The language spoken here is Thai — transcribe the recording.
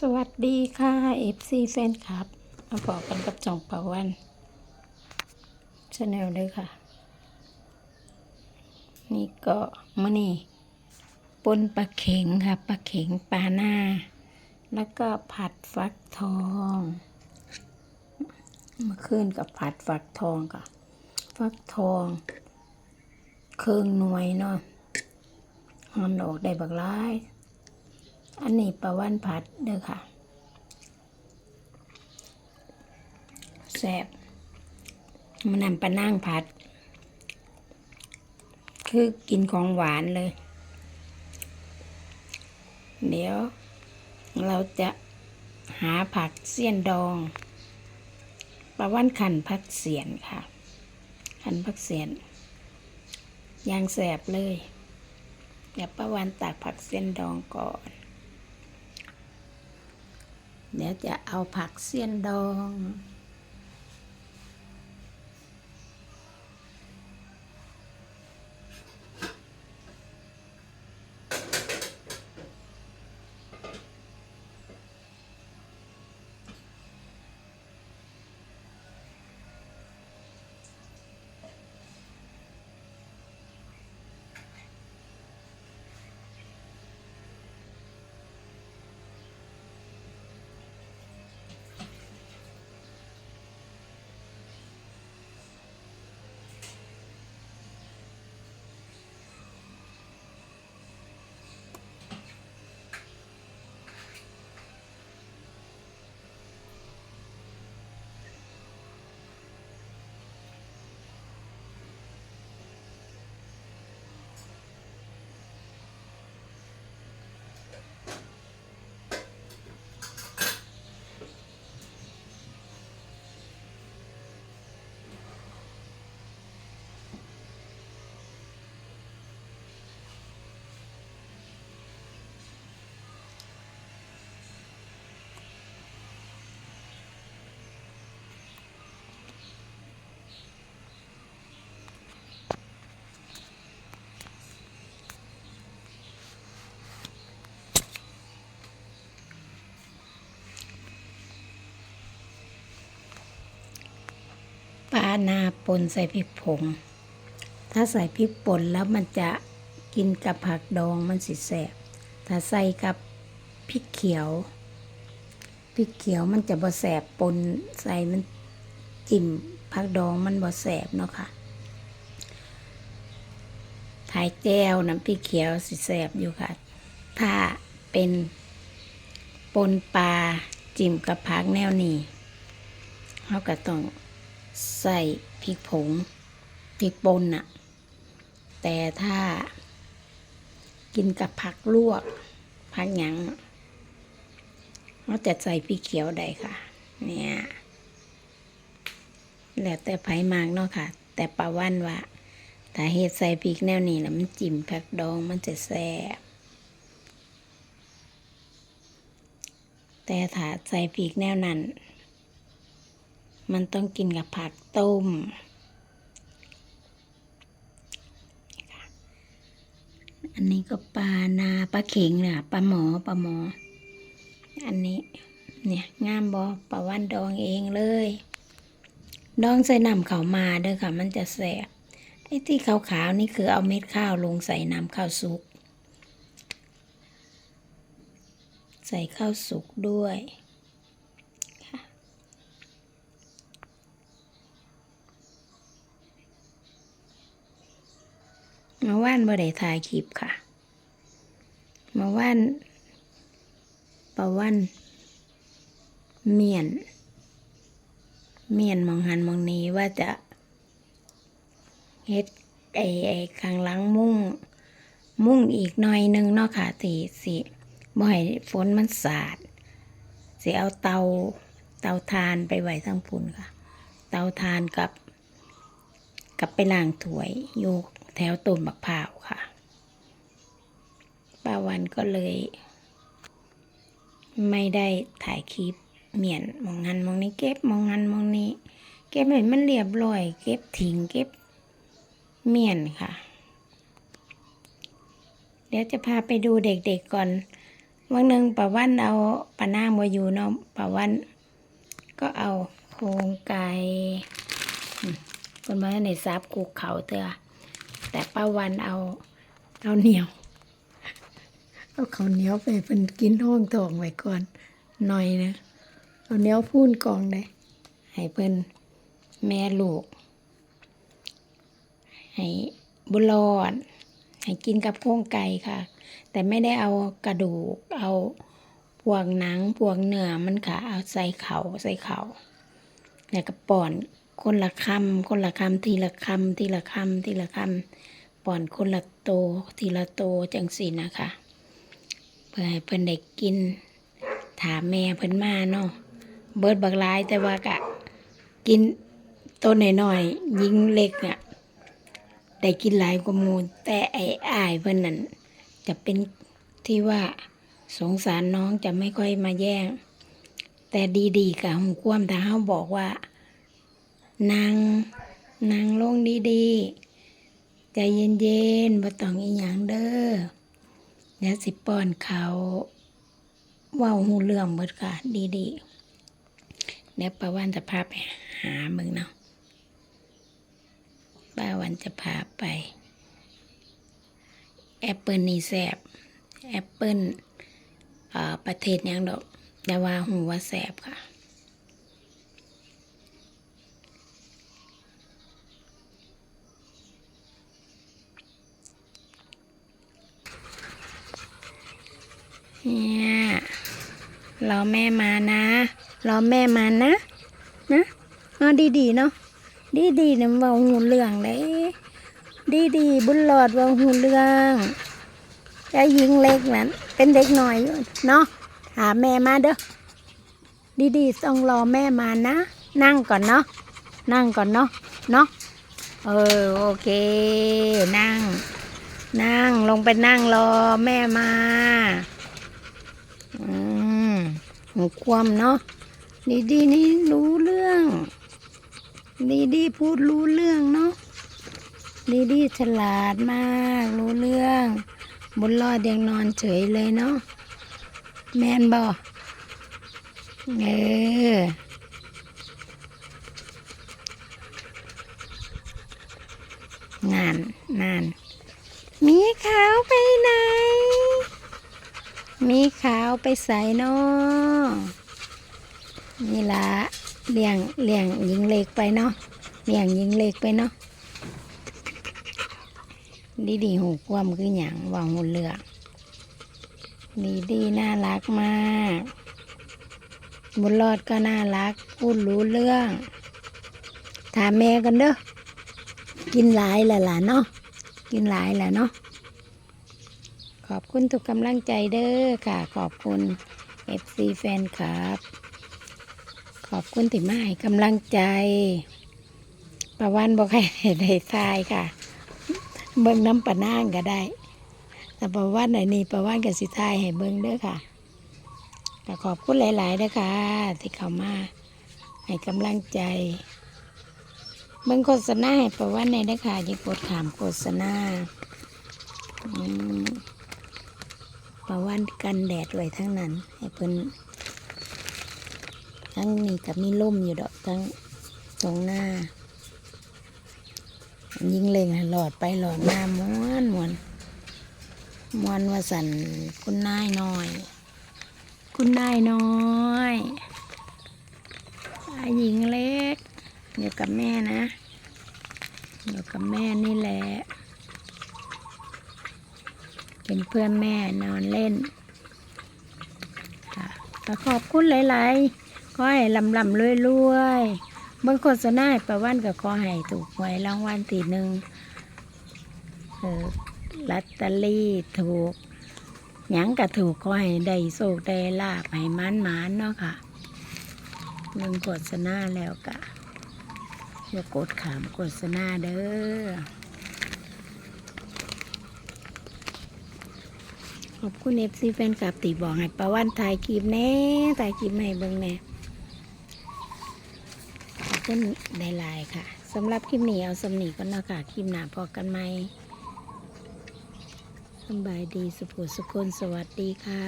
สวัสดีค่ะ FC แฟนคลับ มาบอกกันกับจ่องปาวันชาแนลด้วยค่ะ นี่ก็มะนี่ปนปลาเข็งค่ะปลาเข็งปลาหน้า แล้วก็ผัดฟักทองเมื่อคืนกับผัดฟักทองค่ะ ฟักทอง เครื่องหน่วยเนาะหอนออกได้บักร้าย อันนี้ปลาว่านผัดเด้อค่ะแซ่บมันนำปลานั่งผัด คือกินของหวานเลย เดี๋ยวเราจะหาผักเสี้ยนดองปลาว่านขันผักเสียนค่ะ ขันผักเสียนยางแสบเลยเดี๋ยวป้าวันตักผักเส้นดองก่อน เดี๋ยวจะเอาผักเสี้ยนดอง ปลานาปนใส่พริกผง ถ้าใส่พริกป่นแล้วมันจะกินกับผักดองมันสิแสบ ถ้าใส่กับพริกเขียว พริกเขียวมันจะบ่แสบปนใส่มันจิ้มผักดองมันบ่แสบเนาะค่ะถ่ายแก้วน้ำพริกเขียวสิแสบอยู่ค่ะ ถ้าเป็นปนปลาจิ้มกับผักแนวนี้เขาก็ต้อง ใส่พริกผงพริกป่นน่ะแต่ถ้ากินกับผักลวกผักหยังเราจะใส่พริกเขียวได้ค่ะ เนี่ยแล้วแต่ไผ่มากเนาะค่ะ แต่ปลาวันว่าถ้าเฮ็ดใส่พริกแนวนี้แล้วมันจิ้มผักดองมันจะแซ่บแต่ถ้าใส่พริกแนวนั้น มันต้องกินกับผักต้ม อันนี้ก็ปลานาปลาเข็งน่ะปลาหมอปลาหมอ อันนี้เนี่ยงามบอปลาวันดองเองเลย ดองใส่น้ำข้าวมาเด้อค่ะ มันจะแสบไอ้ที่ขาวๆนี่คือเอาเม็ดข้าวลงใส่น้ำข้าวสุก ใส่ข้าวสุกด้วย มาว่านบ่ได้ถ่ายคลิปค่ะ มาว่านประวันเมียน เมียนมองหันมองนี้ว่าจะเฮ็ดไอ้ไอ้ข้างหลังมุ่ง มุ่งอีกหน่อยนึงเนาะค่ะที่สิบ่ให้ฝนมันสาดสิเอาเตาเตาทานไปไว้ทั้งพุ่นค่ะ เตาทานกับ กับไปล้างถ้วยอยู่ แถวต้นมะพร้าวค่ะป้าวันก็เลย ไม่ได้ถ่ายคลิปเมียนมองหันมองนี้เก็บมองหันมองนี้ เก็บให้มันเรียบร้อย เก็บทิ้งเก็บเมียนค่ะ เดี๋ยวจะพาไปดูเด็กๆก่อนวันหนึ่งป้าวันเอาป้าน้ามาอยู่เนาะป้าวัน ก็เอาโครงไก่คนมาในซับกูเขาเตอ แต่ป้าวันเอาเอาเหนียว เอาข้าวเหนียวไปเป็นกินห้องทองไว้ก่อนหน่อยนะเอาเหนียวพูนกองได้ให้เพิ่นแม่ลูก ให้บุรอดให้กินกับโครงไก่ค่ะ แต่ไม่ได้เอากระดูก เอาพวกหนังพวกเนื้อมันค่ะ เอาใส่เขาใส่เขาแล้วก็ป่อน คนละคำคนละคำทีละคำทีละคำทีละคำป่อนคนละโตทีละโตจังสินะคะเพื่อให้เพิ่นได้กิน ถามแม่เพิ่นมาเนาะเบิดบักลายแต่ว่ากะ กินตัวน้อยๆยิงเล็กเนี่ยได้กินหลายกว่ามูลแต่ไอ้อ้ายเพิ่นนั่นจะเป็นที่ว่าสงสารน้องจะไม่ค่อยมาแย่งแต่ดีๆกับหูความแต่เฮาบอกว่า นางนางลงดีๆ ใจเย็นๆบ่ต้องอีหยังเด้อเดี๋ยวสิป้อนเขาเว้าหูเรื่องเบิดค่ะดีๆเดี๋ยวป้าวันจะพาไปหามึงเนาะป้าวันจะพาไป แอปเปิลนี่แซบแอปเปิลอ่อประเทศยังดอกแต่ว่าหูว่าแซบค่ะ เนี่ยรอแม่มานะรอแม่มานะ นะเอาดีๆเนาะดีๆเนี่ยว่าหูเรื่องเลยดีๆบุญหลอดว่าหูเรื่องจะยิงเล็กนั้นเป็นเด็กหน่อยเนาะหาแม่มาเด้อดีๆต้องรอแม่มานะ นั่งก่อนเนาะนั่งก่อนเนาะเนาะเออโอเค นั่ง นั่งลงไปนั่งรอแม่มา อืมหูความเนาะดีดีนี่รู้เรื่อง ดีดีพูดรู้เรื่องเนาะดีดีฉลาดมาก รู้เรื่อง บุญรอดยังนอนเฉยเลยเนาะแมนบอเอองานนานมีขาวไปไหน มีขาวไปใส่นอนี่ละเลี้ยงเลี้ยงหญิงเล็กไปเนาะเลี้ยงหญิงเล็กไปเนาะดีดีหูความคืออย่างวางหูเลือกดีดีน่ารักมากบุญรอดก็น่ารัก พูดรู้เรื่อง ถามแม่กันเด้อกินหลายแหละล่ะเนาะกินหลายแหละเนาะ ขอบคุณทุกกำลังใจเด้อค่ะ ขอบคุณ FC แฟนคลับ ขอบคุณที่มาให้กำลังใจ ประวันบอกให้ได้ทายค่ะ เบิ่งน้ำปะนางก็ได้ แต่ประวันไหนนี่ประวันกับสิทายให้เบิ่งเด้อค่ะก็ขอบคุณหลายๆเด้อค่ะ ที่เข้ามาให้กำลังใจ เบิ่งโฆษณาให้ประวันในเด้อค่ะอย่ากดขามโฆษณาอื มประวันกันแดดไว้ทั้งนั้น ให้เพิ่นทั้งนี้กับมีล่มอยู่ดอกทั้งตรงหน้า ยิงเล็งหลอดไปหลอดมาม้วนม้วนม้วนว่าสันคุณนายน้อย คุณนายน้อยอาหญิงเล็กอยู่กับแม่นะอยู่กับแม่นี่แหละ เป็นเพื่อนแม่นอนเล่นค่ะก็ขอบคุณหลายๆขอให้ลำลำรวยรวยๆเบางโฆษณาประวันก็ขอให้ถูกหวยรางวัลทีหนึ่งเออลอตเตอรี่ถูกหยังก็ถูกขอให้ได้โชคได้ลาบให้มันหมานๆเนาะค่ะเบิ่งโฆษณาแล้วก็อย่ากดขามโฆษณาเด้อ อบคุณเอฟซีแฟนคลับตีบอกให้ประวันถ่ายคลิปแน่ถ่ายคลิปให้เบิ่งแน่ขอบคุณหลายๆค่ะสำหรับคลิปนี้เอาสำนีก็นาะค่ะคลิปหน้าพอกันไหมสบายดีสุขสุขคนสวัสดีค่ะ